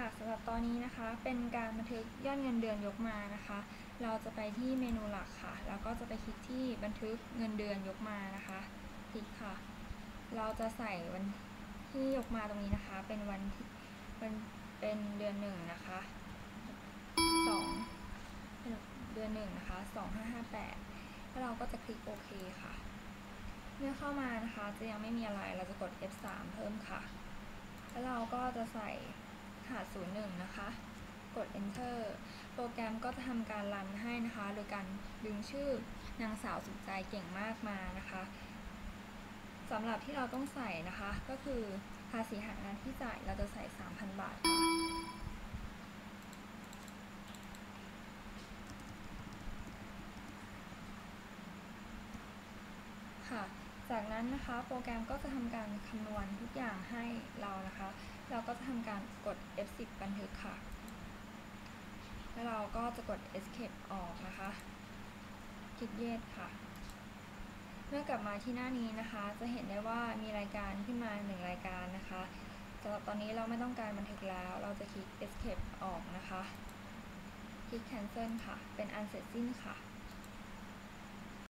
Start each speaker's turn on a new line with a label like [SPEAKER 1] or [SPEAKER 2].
[SPEAKER 1] ค่ะสำหรับตอนนี้นะคะเป็นการบันทึกยอดเงินเดือนยกมานะคะ เราจะไปที่เมนูหลักค่ะ แล้วก็จะไปคลิกที่บันทึกเงินเดือนยกมานะคะ คลิกค่ะ เราจะใส่วันที่ยกมาตรงนี้นะคะ เป็นวันที่เป็นเป็นเดือนหนึ่งนะคะสองเดือนหนึ่งนะคะสองห้าห้าแปดแล้วเราก็จะคลิกโอเคค่ะ เมื่อเข้ามานะคะจะยังไม่มีอะไรเราจะกด F3 เพิ่มค่ะ แล้วเราก็จะใส่ หาด01 นะคะ กด enter โปรแกรมก็จะทำการรันให้นะคะ โดยการดึงชื่อนางสาวสุขใจเก่งมากมานะคะสำหรับที่เราต้องใส่นะคะ ก็คือภาษีหางานที่จ่ายเราจะใส่ 3,000 บาทค่ะค่ะ จากนั้นนะคะโปรแกรมก็จะทำการคำนวณ เรานะคะ เราก็จะทำการกด F10 บันทึกค่ะ แล้วเราก็จะกด Escape ออกนะคะ คลิก Yes ค่ะ เมื่อกลับมาที่หน้านี้นะคะ จะเห็นได้ว่ามีรายการขึ้นมาหนึ่งรายการนะคะสำหรับตอนนี้เราไม่ต้องการบันทึกแล้ว เราจะคลิก Escape ออกนะคะ คลิก Cancel ค่ะ เป็นอันเสร็จสิ้นค่ะ